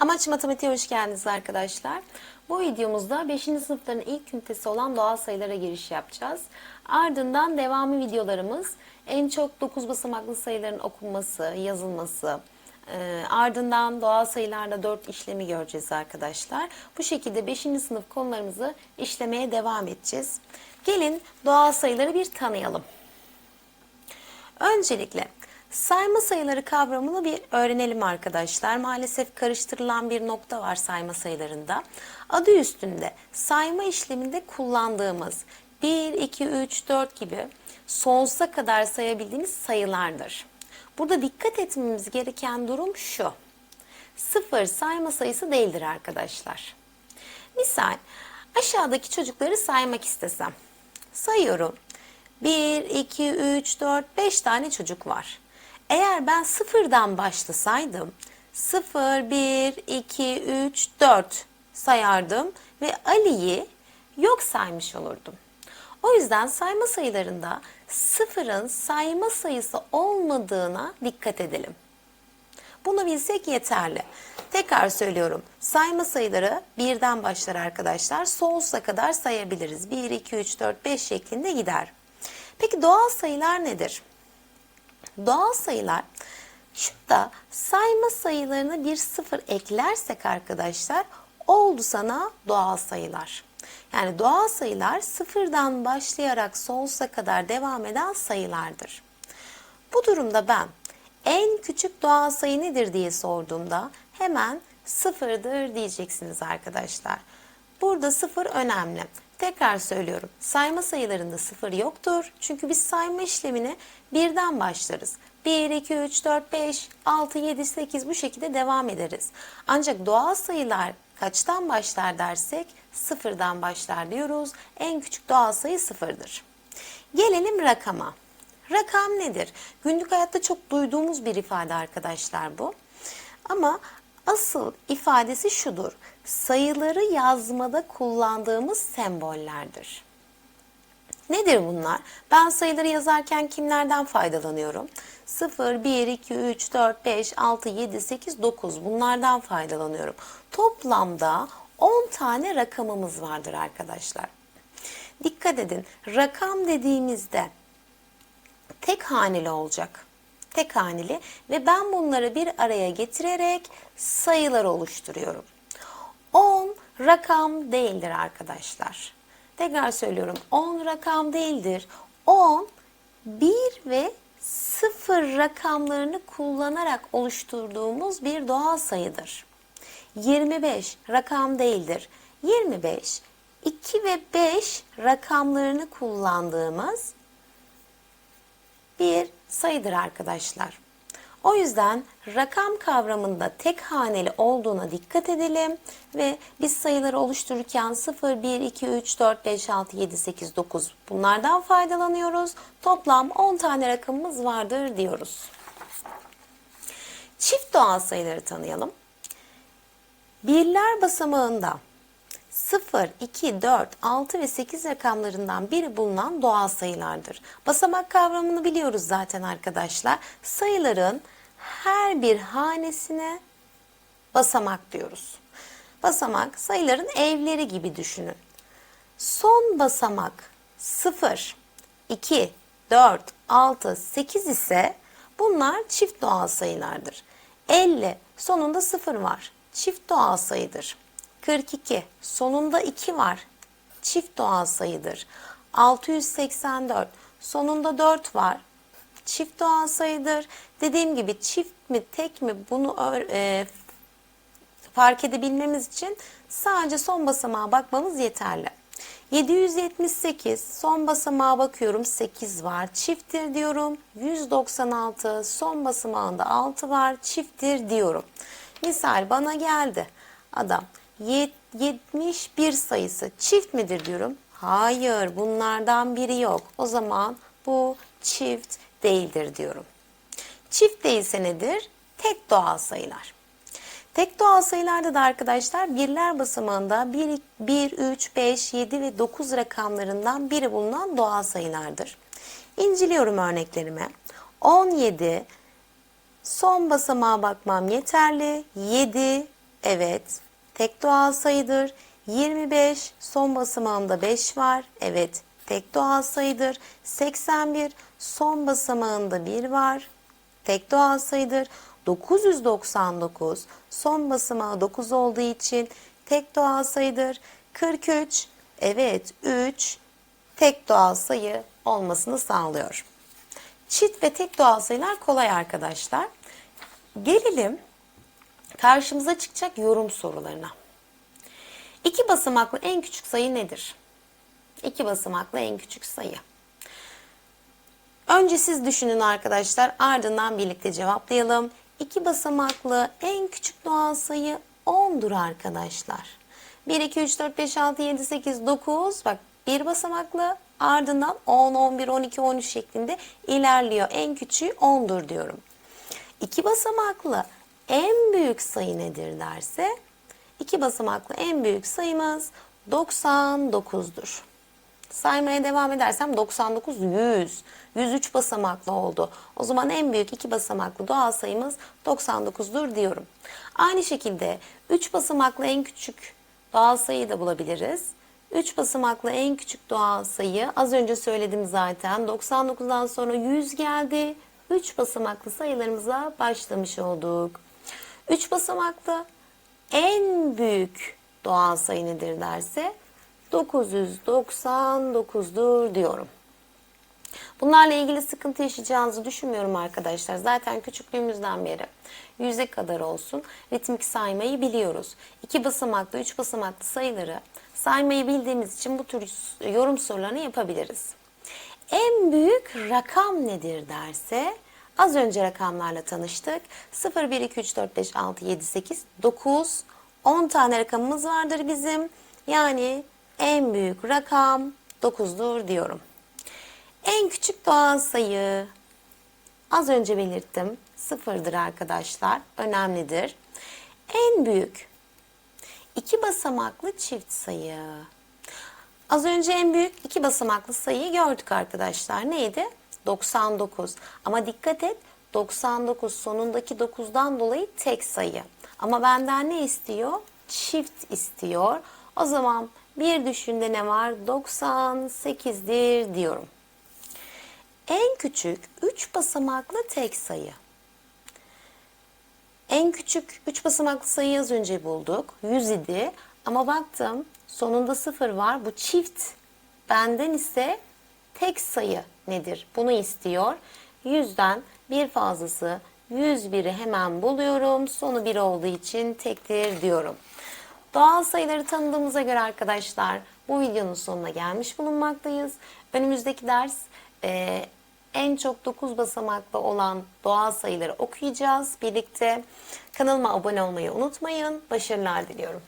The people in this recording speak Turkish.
Amaç Matematiğe hoş geldiniz arkadaşlar. Bu videomuzda 5. sınıfların ilk ünitesi olan doğal sayılara giriş yapacağız. Ardından devamı videolarımız en çok 9 basamaklı sayıların okunması, yazılması, e, ardından doğal sayılarla 4 işlemi göreceğiz arkadaşlar. Bu şekilde 5. sınıf konularımızı işlemeye devam edeceğiz. Gelin doğal sayıları bir tanıyalım. Öncelikle sayma sayıları kavramını bir öğrenelim arkadaşlar. Maalesef karıştırılan bir nokta var sayma sayılarında. Adı üstünde sayma işleminde kullandığımız 1, 2, 3, 4 gibi sonsuza kadar sayabildiğimiz sayılardır. Burada dikkat etmemiz gereken durum şu. Sıfır sayma sayısı değildir arkadaşlar. Misal aşağıdaki çocukları saymak istesem. Sayıyorum. 1, 2, 3, 4, 5 tane çocuk var. Eğer ben sıfırdan başlasaydım 0, 1, 2, 3, 4 sayardım ve Ali'yi yok saymış olurdum. O yüzden sayma sayılarında sıfırın sayma sayısı olmadığına dikkat edelim. Bunu bilsek yeterli. Tekrar söylüyorum. Sayma sayıları birden başlar arkadaşlar. Sonsuza kadar sayabiliriz. 1, 2, 3, 4, 5 şeklinde gider. Peki doğal sayılar nedir? Doğal sayılar şurada sayma sayılarına bir sıfır eklersek arkadaşlar oldu sana doğal sayılar. Yani doğal sayılar sıfırdan başlayarak sonsuza kadar devam eden sayılardır. Bu durumda ben en küçük doğal sayı nedir diye sorduğumda hemen sıfırdır diyeceksiniz arkadaşlar. Burada sıfır önemli. Tekrar söylüyorum. Sayma sayılarında sıfır yoktur. Çünkü biz sayma işlemini birden başlarız. 1, 2, 3, 4, 5, 6, 7, 8 bu şekilde devam ederiz. Ancak doğal sayılar kaçtan başlar dersek sıfırdan başlar diyoruz. En küçük doğal sayı sıfırdır. Gelelim rakama. Rakam nedir? Günlük hayatta çok duyduğumuz bir ifade arkadaşlar bu. Ama asıl ifadesi şudur. Sayıları yazmada kullandığımız sembollerdir. Nedir bunlar? Ben sayıları yazarken kimlerden faydalanıyorum? 0, 1, 2, 3, 4, 5, 6, 7, 8, 9 bunlardan faydalanıyorum. Toplamda 10 tane rakamımız vardır arkadaşlar. Dikkat edin rakam dediğimizde tek haneli olacak. Tek haneli ve ben bunları bir araya getirerek sayılar oluşturuyorum. 10 rakam değildir arkadaşlar. Tekrar söylüyorum 10 rakam değildir. 10 1 ve 0 rakamlarını kullanarak oluşturduğumuz bir doğal sayıdır. 25 rakam değildir. 25 2 ve 5 rakamlarını kullandığımız bir sayıdır arkadaşlar. O yüzden rakam kavramında tek haneli olduğuna dikkat edelim ve biz sayıları oluştururken 0, 1, 2, 3, 4, 5, 6, 7, 8, 9 bunlardan faydalanıyoruz. Toplam 10 tane rakamımız vardır diyoruz. Çift doğal sayıları tanıyalım. Birler basamağında 0, 2, 4, 6 ve 8 rakamlarından biri bulunan doğal sayılardır. Basamak kavramını biliyoruz zaten arkadaşlar. Sayıların her bir hanesine basamak diyoruz. Basamak sayıların evleri gibi düşünün. Son basamak 0, 2, 4, 6, 8 ise bunlar çift doğal sayılardır. 50 sonunda 0 var. Çift doğal sayıdır. 42 sonunda 2 var. Çift doğal sayıdır. 684 sonunda 4 var. Çift doğal sayıdır. Dediğim gibi çift mi tek mi bunu e, fark edebilmemiz için sadece son basamağa bakmamız yeterli. 778 son basamağa bakıyorum 8 var çifttir diyorum. 196 son basamağında 6 var çifttir diyorum. Misal bana geldi adam 71 sayısı çift midir diyorum. Hayır bunlardan biri yok. O zaman bu çift değildir diyorum. Çift değilse nedir? Tek doğal sayılar. Tek doğal sayılarda da arkadaşlar birler basamağında 1, 1, 3, 5, 7 ve 9 rakamlarından biri bulunan doğal sayılardır. İnceliyorum örneklerime. 17, son basamağa bakmam yeterli. 7, Evet. Tek doğal sayıdır. 25 son basamağımda 5 var. Evet. Tek doğal sayıdır. 81 son basamağında 1 var. Tek doğal sayıdır. 999 son basamağı 9 olduğu için tek doğal sayıdır. 43 evet 3 tek doğal sayı olmasını sağlıyor. Çift ve tek doğal sayılar kolay arkadaşlar. Gelelim karşımıza çıkacak yorum sorularına. İki basamaklı en küçük sayı nedir? İki basamaklı en küçük sayı. Önce siz düşünün arkadaşlar ardından birlikte cevaplayalım. İki basamaklı en küçük doğal sayı 10'dur arkadaşlar. 1, 2, 3, 4, 5, 6, 7, 8, 9 bak bir basamaklı ardından 10, 11, 12, 13 şeklinde ilerliyor. En küçüğü 10'dur diyorum. İki basamaklı en büyük sayı nedir derse iki basamaklı en büyük sayımız 99'dur. Saymaya devam edersem 99 100. 103 basamaklı oldu. O zaman en büyük iki basamaklı doğal sayımız 99'dur diyorum. Aynı şekilde 3 basamaklı en küçük doğal sayıyı da bulabiliriz. 3 basamaklı en küçük doğal sayı az önce söyledim zaten. 99'dan sonra 100 geldi. 3 basamaklı sayılarımıza başlamış olduk. 3 basamaklı en büyük doğal sayı nedir derse 999'dur diyorum. Bunlarla ilgili sıkıntı yaşayacağınızı düşünmüyorum arkadaşlar. Zaten küçüklüğümüzden beri yüze kadar olsun ritmik saymayı biliyoruz. İki basamaklı, üç basamaklı sayıları saymayı bildiğimiz için bu tür yorum sorularını yapabiliriz. En büyük rakam nedir derse az önce rakamlarla tanıştık. 0, 1, 2, 3, 4, 5, 6, 7, 8, 9, 10 tane rakamımız vardır bizim. Yani en büyük rakam 9'dur diyorum. En küçük doğal sayı az önce belirttim sıfırdır arkadaşlar. Önemlidir. En büyük iki basamaklı çift sayı. Az önce en büyük iki basamaklı sayıyı gördük arkadaşlar. Neydi? 99. Ama dikkat et 99 sonundaki 9'dan dolayı tek sayı. Ama benden ne istiyor? Çift istiyor. O zaman bir düşünde ne var? 98'dir diyorum. En küçük 3 basamaklı tek sayı. En küçük 3 basamaklı sayıyı az önce bulduk. 100 idi. Ama baktım sonunda 0 var. Bu çift. Benden ise tek sayı nedir? Bunu istiyor. 100'den bir fazlası 101'i hemen buluyorum. Sonu 1 olduğu için tektir diyorum. Doğal sayıları tanıdığımıza göre arkadaşlar bu videonun sonuna gelmiş bulunmaktayız. Önümüzdeki ders e, en çok 9 basamaklı olan doğal sayıları okuyacağız birlikte. Kanalıma abone olmayı unutmayın. Başarılar diliyorum.